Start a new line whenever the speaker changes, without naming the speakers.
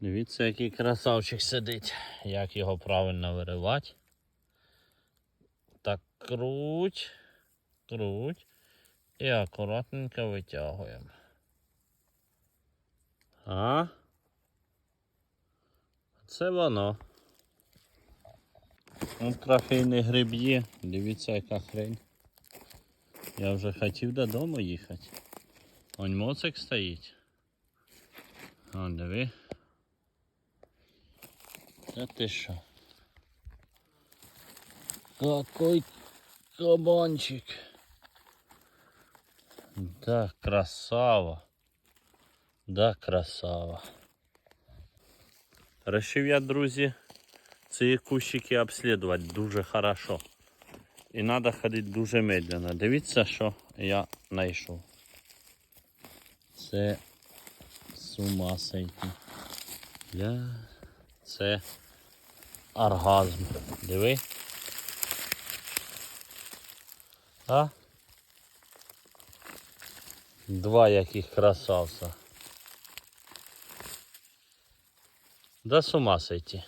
Дивіться, який красавчик сидить. Як його правильно виривати. Так круть, круть. І акуратненько витягуємо. А? Це воно. От трофейний гриб є. Дивіться, яка хрень. Я вже хотів додому їхати. Он моцик стоїть. Он диви. Та ти що? Какой кабанчик. Да, красава. Да, красава. Решив я, друзі, ці кущики обслідувати дуже хорошо. І треба ходити дуже медленно. Дивіться, що я знайшов. Це з ума сойти. Ля, це оргазм. Диви. А? Два яких красавця. Да с ума сойти.